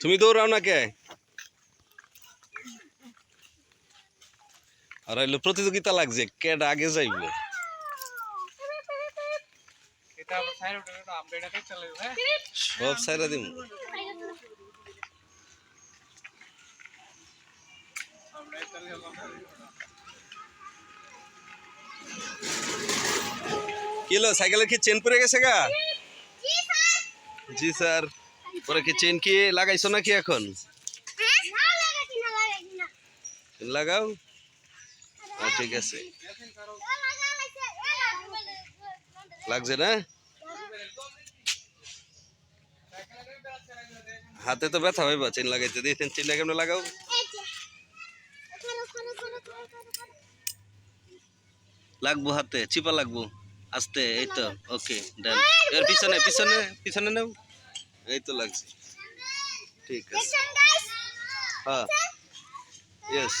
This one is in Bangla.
তুমি দৌড়াও না কে? আর হইল প্রতিযোগিতা লাগছে কেডা আগে যাইব? হ্যাঁ? সব সাইরা দিম। আমরা চলে কি সাইকেলের কি চেন পড়ে গেছে গা? জি স্যার। পরে কি চেন কি লাগাইছো নাকি এখন? লাগাও। হ্যাঁ ঠিক আছে। লাগছে না? হাতে তো ব্যথা হইবা চেন লাগাইতে। দিয়েছেন চেনটা কেমন লাগাও? লাগবো হাতে চিপা লাগবো। আস্তে এই তো ওকে ডান এর পিছনে পিছনে পিছনে নাও এই তো লাগছে ঠিক আছে হ্যাঁ ইয়েস